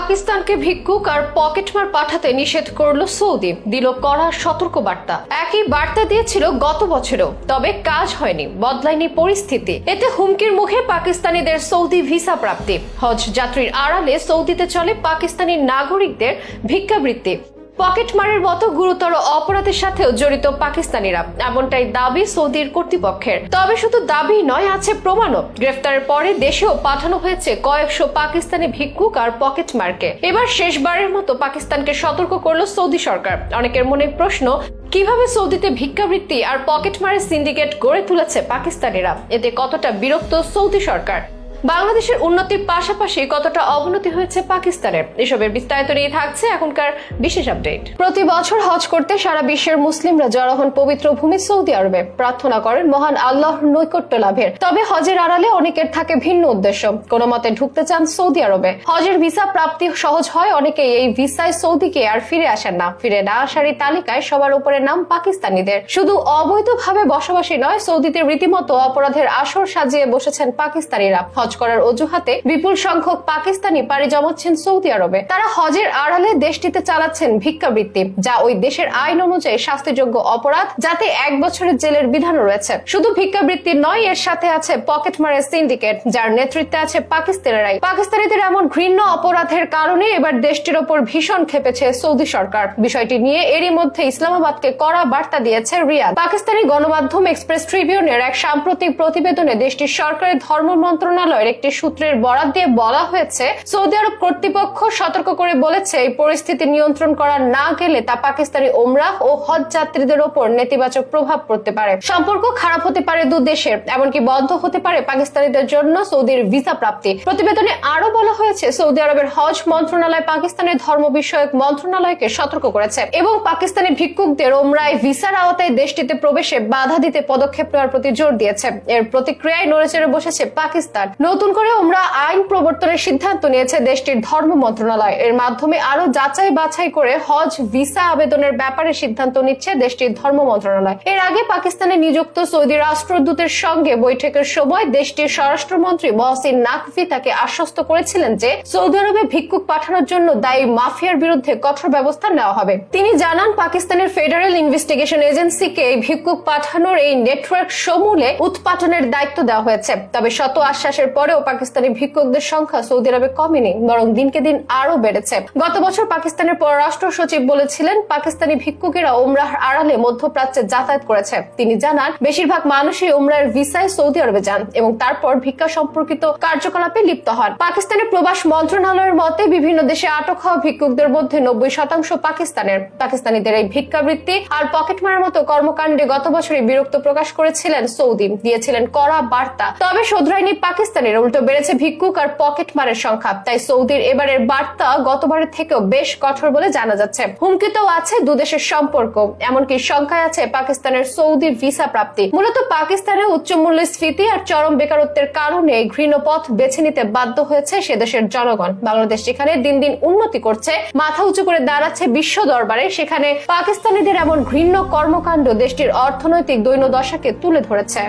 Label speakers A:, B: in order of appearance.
A: পাকিস্তানকে ভিক্ষুক আর পকেটমার পাঠাতে নিষেধ করল সৌদি। দিল কড়া সতর্ক বার্তা একই বার্তা দিয়েছিল গত বছরও, তবে কাজ হয়নি, বদলায়নি পরিস্থিতি। এতে হুমকির মুখে পাকিস্তানিদের সৌদি ভিসা প্রাপ্তি। হজ যাত্রীর আড়ালে সৌদিতে চলে পাকিস্তানি নাগরিকদের ভিক্ষাবৃত্তি। পকেটমারের মতো গুরুতর অপরাধের সাথেও জড়িত পাকিস্তানিরা। এমনটাই দাবি সৌদির কর্তৃপক্ষের। তবে শুধু দাবি নয়, আছে প্রমাণও। গ্রেফতারের পরে দেশেও পাঠানো হয়েছে কয়েকশো পাকিস্তানি ভিক্ষুক আর পকেটমারকে এবার শেষবারের মতো পাকিস্তানকে সতর্ক করল সৌদি সরকার। অনেকের মনে প্রশ্ন, কীভাবে সৌদিতে ভিক্ষাবৃত্তি আর পকেটমারের সিন্ডিকেট গড়ে তুলেছে পাকিস্তানিরা? এতে কতটা বিরক্ত সৌদি সরকার? বাংলাদেশের উন্নতির পাশাপাশি কতটা অবনতি হয়েছে পাকিস্তানের? এসবের বিস্তারিত নিয়ে থাকছে এখনকার বিশেষ আপডেট। প্রতি বছর হজ করতে সারা বিশ্বের মুসলিমরা জড়ো হন পবিত্র ভূমি সৌদি আরবে। প্রার্থনা করেন মহান আল্লাহর নৈকট্য লাভের। তবে হজের আড়ালে অনেকের থাকে ভিন্ন উদ্দেশ্য। কোনো মতে ঢুকতে চান সৌদি আরবে। হজের ভিসা প্রাপ্তি সহজ হয়, অনেকেই এই ভিসায় সৌদিকে আর ফিরে আসেন না। ফিরে না আসার এই তালিকায় সবার উপরে নাম পাকিস্তানিদের। শুধু অবৈধভাবে বসবাসী নয়, সৌদিতে রীতিমতো অপরাধের আসর সাজিয়ে বসেছেন পাকিস্তানিরা। হজ করার অজুহাতে বিপুল সংখ্যক পাকিস্তানি পাড়ি জমাচ্ছেন সৌদি আরবে। তারা হজের আড়ালে দেশটিতে চালাচ্ছেন ভিক্ষাবৃত্তি, যা ওই দেশের আইন অনুযায়ী শাস্তিযোগ্য অপরাধ, যাতে এক বছরের জেলের বিধান রয়েছে। শুধু ভিক্ষাবৃত্তি নয়, এর সাথে আছে পকেট মারের সিন্ডিকেট, যার নেতৃত্বে আছে পাকিস্তানেরাই। পাকিস্তানিদের এমন ঘৃণ্য অপরাধের কারণে এবার দেশটির ওপর ভীষণ খেপেছে সৌদি সরকার। বিষয়টি নিয়ে এরই মধ্যে ইসলামাবাদকে কড়া বার্তা দিয়েছে রিয়াদ। পাকিস্তানি গণমাধ্যম এক্সপ্রেস ট্রিবিউনের এক সাম্প্রতিক প্রতিবেদনে দেশটির সরকারের ধর্ম মন্ত্রণালয়ের একটি সূত্রের বরাত দিয়ে বলা হয়েছে, সৌদি আরব কর্তৃপক্ষ সতর্ক করে বলেছে, এই পরিস্থিতি নিয়ন্ত্রণ করা না গেলে তা পাকিস্তানি ওমরাহ ও হজ যাত্রীদের ওপর নেতিবাচক প্রভাব পড়তে পারে। সম্পর্ক খারাপ হতে পারে দু দেশের, এমনকি বন্ধ হতে পারে পাকিস্তানিদের জন্য সৌদির ভিসা প্রাপ্তি। প্রতিবেদনে আরও বলা হয়েছে, সৌদি আরবের হজ মন্ত্রণালয় পাকিস্তানের ধর্ম বিষয়ক মন্ত্রণালয়কে সতর্ক করেছে এবং পাকিস্তানি ভিক্ষুকদের ওমরায় ভিসার আওতায় দেশটিতে প্রবেশে বাধা দিতে পদক্ষেপ নেওয়ার প্রতি জোর দিয়েছে। এর প্রতিক্রিয়ায় নড়েচড়ে বসেছে পাকিস্তান। নতুন করে ওমরা আইন প্রবর্তনের সিদ্ধান্ত নিয়েছে দেশটির ধর্ম মন্ত্রণালয়। এর মাধ্যমে আরও যাচাই বাছাই করে হজ, ভিসা আবেদনের ব্যাপারে সিদ্ধান্ত নিচ্ছে দেশটির ধর্ম মন্ত্রণালয়। এর আগে পাকিস্তানে নিযুক্ত সৌদি রাষ্ট্রদূতের সঙ্গে বৈঠকের সময় দেশটির স্বরাষ্ট্রমন্ত্রী মহসিন নাকভি তাকে আশ্বস্ত করেছিলেন যে সৌদি আরবে ভিক্ষুক পাঠানোর জন্য দায়ী মাফিয়ার বিরুদ্ধে কঠোর ব্যবস্থা নেওয়া হবে। তিনি জানান, পাকিস্তানের ফেডারেল ইনভেস্টিগেশন এজেন্সিকে এই ভিক্ষুক পাঠানোর এই নেটওয়ার্ক সমূলে উৎপাটনের দায়িত্ব দেওয়া হয়েছে। তবে শত আশ্বাসের পরেও পাকিস্তানি ভিক্ষুকদের সংখ্যা সৌদি আরবে কমেনি, বরং দিনকে দিন আরও বেড়েছে। গত বছর পাকিস্তানের পররাষ্ট্র সচিব বলেছিলেন, পাকিস্তানি ভিক্ষুকেরা ওমরাহ আড়ালে মধ্যপ্রাচ্যে যাতায়াত করেছে। তিনি জানান, বেশিরভাগ মানুষই ওমরাহের ভিসায় সৌদি আরবে যান এবং তারপর ভিক্ষা সম্পর্কিত কার্যকলাপে লিপ্ত হন। পাকিস্তানের প্রবাস মন্ত্রণালয়ের মতে, বিভিন্ন দেশে আটক হওয়া ভিক্ষুকদের মধ্যে নব্বই শতাংশ পাকিস্তানের। পাকিস্তানিদের এই ভিক্ষাবৃত্তি আর পকেটমারের মতো কর্মকাণ্ডে গত বছরই বিরক্ত প্রকাশ করেছিলেন সৌদি। দিয়েছিলেন কড়া বার্তা। তবে শোধরায়নি পাকিস্তানের উল্টো বেড়েছে ভিক্ষুক আর পকেটমারের সংখ্যা। তাই সৌদির এবারের বার্তা গতবারের থেকেও বেশ কঠোর বলে জানা যাচ্ছে। হুমকিতেও আছে দুদেশের সম্পর্ক। এমনকি সংখ্যায় আছে পাকিস্তানের সৌদির ভিসা প্রাপ্তি। মূলত পাকিস্তানের উচ্চ মূল্যস্ফীতি আর চরম বেকারত্বের কারণে ঘৃণ পথ বেছে নিতে বাধ্য হয়েছে সে দেশের জনগণ। বাংলাদেশ যেখানে দিন দিন উন্নতি করছে, মাথা উঁচু করে দাঁড়াচ্ছে বিশ্ব দরবারে, সেখানে পাকিস্তানিদের এমন ঘৃণ্য কর্মকাণ্ড দেশটির অর্থনৈতিক দৈন্যদশাকে তুলে ধরেছে।